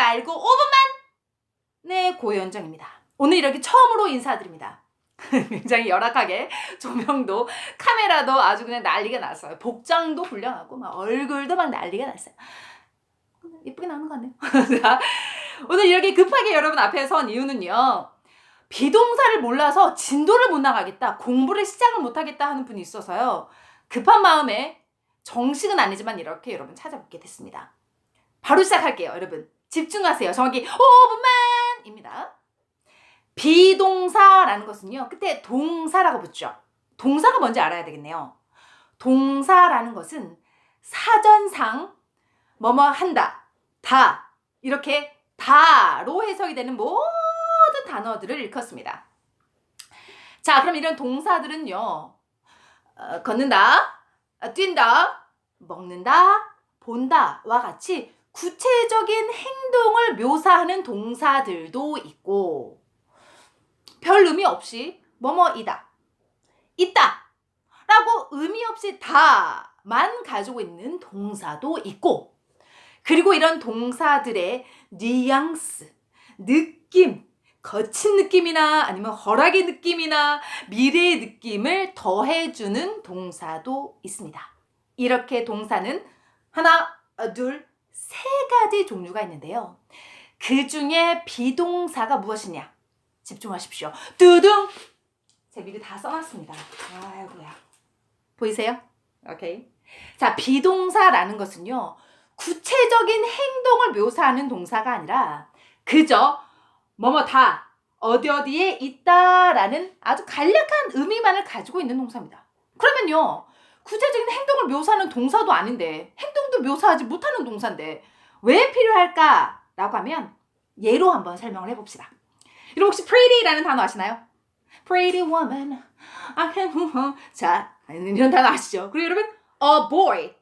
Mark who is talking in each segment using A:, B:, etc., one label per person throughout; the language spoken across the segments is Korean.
A: 말고 5분만! 네, 고현정입니다. 오늘 이렇게 처음으로 인사드립니다. 굉장히 열악하게 조명도 카메라도 아주 그냥 난리가 났어요. 복장도 훌륭하고 막 얼굴도 막 난리가 났어요. 예쁘게 나오는 것 같네요. 자, 오늘 이렇게 급하게 여러분 앞에 선 이유는요. 비동사를 몰라서 진도를 못 나가겠다, 공부를 시작을 못 하겠다 하는 분이 있어서요. 급한 마음에 정식은 아니지만 이렇게 여러분 찾아뵙게 됐습니다. 바로 시작할게요, 여러분. 집중하세요. 정확히 5분만입니다. 비동사라는 것은요. 끝에 동사라고 붙죠. 동사가 뭔지 알아야 되겠네요. 동사라는 것은 사전상 뭐뭐 한다, 다 이렇게 다로 해석이 되는 모든 단어들을 일컫습니다. 자, 그럼 이런 동사들은요. 어, 걷는다, 어, 뛴다, 먹는다, 본다와 같이 구체적인 행동을 묘사하는 동사들도 있고 별 의미 없이 뭐뭐이다, 있다 라고 의미 없이 다만 가지고 있는 동사도 있고 그리고 이런 동사들의 뉘앙스, 느낌, 거친 느낌이나 아니면 허락의 느낌이나 미래의 느낌을 더해주는 동사도 있습니다. 이렇게 동사는 하나, 어, 둘, 세 가지 종류가 있는데요. 그 중에 비동사가 무엇이냐? 집중하십시오. 두둥! 제 미리 다 써놨습니다. 아이고야. 보이세요? 오케이. 자, 비동사라는 것은요, 구체적인 행동을 묘사하는 동사가 아니라 그저 뭐뭐 다 어디 어디에 있다라는 아주 간략한 의미만을 가지고 있는 동사입니다. 그러면요. 구체적인 행동을 묘사하는 동사도 아닌데 행동도 묘사하지 못하는 동사인데 왜 필요할까 라고 하면 예로 한번 설명을 해봅시다. 여러분 혹시 pretty라는 단어 아시나요? pretty woman, I can 자 이런 단어 아시죠? 그리고 여러분 a boy,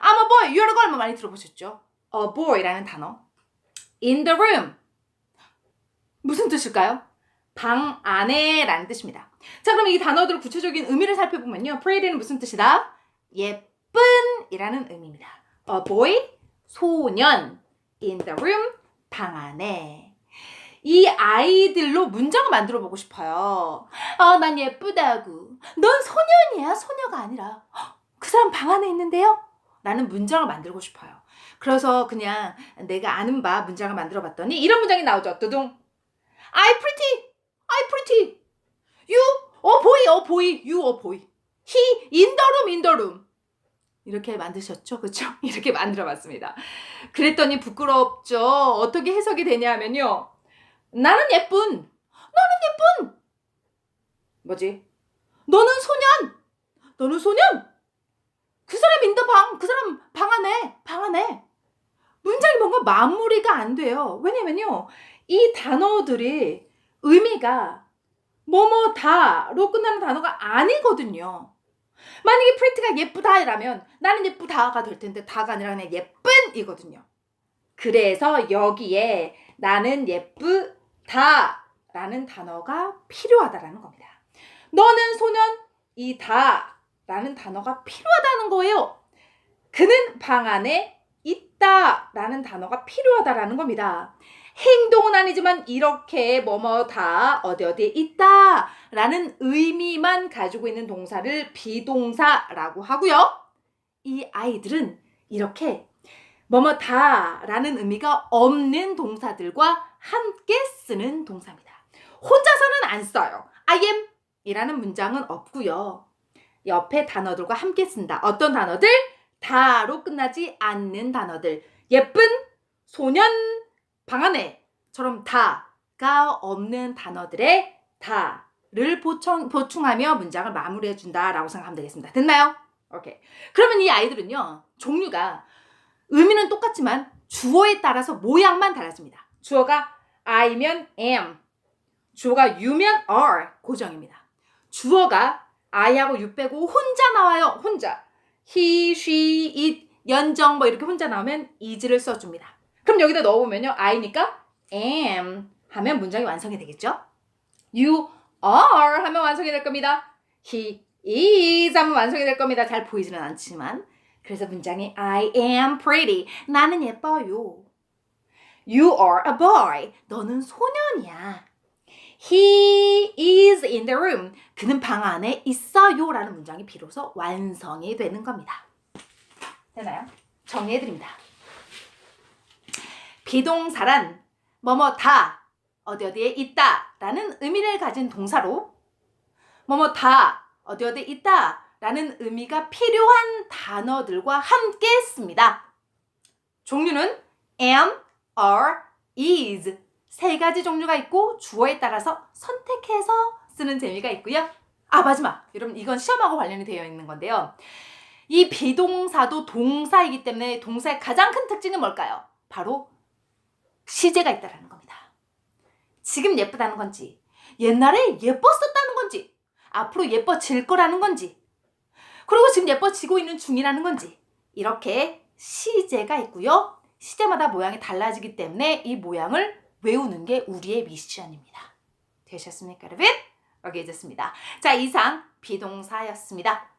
A: I'm a boy 얼마 많이 들어보셨죠? a boy라는 단어 in the room 무슨 뜻일까요? 방 안에 라는 뜻입니다. 자, 그럼 이 단어들의 구체적인 의미를 살펴보면요. pretty는 무슨 뜻이다? 예쁜이라는 의미입니다. a boy, 소년, in the room, 방 안에. 이 아이들로 문장을 만들어 보고 싶어요. 아, 난 예쁘다고. 넌 소년이야, 소녀가 아니라. "헉, 그 사람 방 안에 있는데요? 라는 문장을 만들고 싶어요. 그래서 그냥 내가 아는 바 문장을 만들어 봤더니 이런 문장이 나오죠. 두둥. I pretty. I pretty. You a boy, a boy. You a boy. He in the room, in the room. 이렇게 만드셨죠? 그쵸? 이렇게 만들어 봤습니다. 그랬더니 부끄럽죠? 어떻게 해석이 되냐면요. 나는 예쁜. 나는 예쁜. 뭐지? 너는 소년. 너는 소년. 그 사람 인더 방. 그 사람 방 안에. 방 안에. 문장이 뭔가 마무리가 안 돼요. 왜냐면요. 이 단어들이 의미가 뭐뭐 다로 끝나는 단어가 아니거든요. 만약에 프리트가 예쁘다라면 나는 예쁘다가 될 텐데 다가 아니라 그냥 예쁜이거든요. 그래서 여기에 나는 예쁘다라는 단어가 필요하다라는 겁니다. 너는 소년 이다라는 단어가 필요하다는 거예요. 그는 방 안에 있다라는 단어가 필요하다라는 겁니다. 행동은 아니지만 이렇게 뭐뭐 다 어디 어디에 있다 라는 의미만 가지고 있는 동사를 비동사라고 하고요. 이 아이들은 이렇게 뭐뭐 다 라는 의미가 없는 동사들과 함께 쓰는 동사입니다. 혼자서는 안 써요. I am 이라는 문장은 없고요. 옆에 단어들과 함께 쓴다. 어떤 단어들? 다로 끝나지 않는 단어들. 예쁜 소년 방 안에처럼 다가 없는 단어들의 다를 보충, 보충하며 문장을 마무리해 준다라고 생각하면 되겠습니다. 됐나요? 오케이. 그러면 이 아이들은요, 종류가 의미는 똑같지만 주어에 따라서 모양만 달라집니다. 주어가 I면 am, 주어가 you면 are 고정입니다. 주어가 I하고 you 빼고 혼자 나와요. 혼자. he, she, it, 연정 뭐 이렇게 혼자 나오면 is를 써줍니다. 그럼 여기다 넣어보면요. I니까 am 하면 문장이 완성이 되겠죠? You are 하면 완성이 될 겁니다. He is 하면 완성이 될 겁니다. 잘 보이지는 않지만. 그래서 문장이 I am pretty. 나는 예뻐요. You are a boy. 너는 소년이야. He is in the room. 그는 방 안에 있어요. 라는 문장이 비로소 완성이 되는 겁니다. 되나요? 정리해드립니다. 비동사란 뭐뭐 다 어디 어디에 있다 라는 의미를 가진 동사로 뭐뭐 다 어디 어디에 있다 라는 의미가 필요한 단어들과 함께 씁니다. 종류는 am, are, is 세 가지 종류가 있고 주어에 따라서 선택해서 쓰는 재미가 있고요. 아 마지막 여러분 이건 시험하고 관련이 되어 있는 건데요. 이 비동사도 동사이기 때문에 동사의 가장 큰 특징은 뭘까요? 바로 시제가 있다라는 겁니다. 지금 예쁘다는 건지, 옛날에 예뻤었다는 건지, 앞으로 예뻐질 거라는 건지, 그리고 지금 예뻐지고 있는 중이라는 건지, 이렇게 시제가 있고요. 시제마다 모양이 달라지기 때문에 이 모양을 외우는 게 우리의 미션입니다. 되셨습니까, 여러분? 여기 해줬습니다. 자, 이상 비동사였습니다.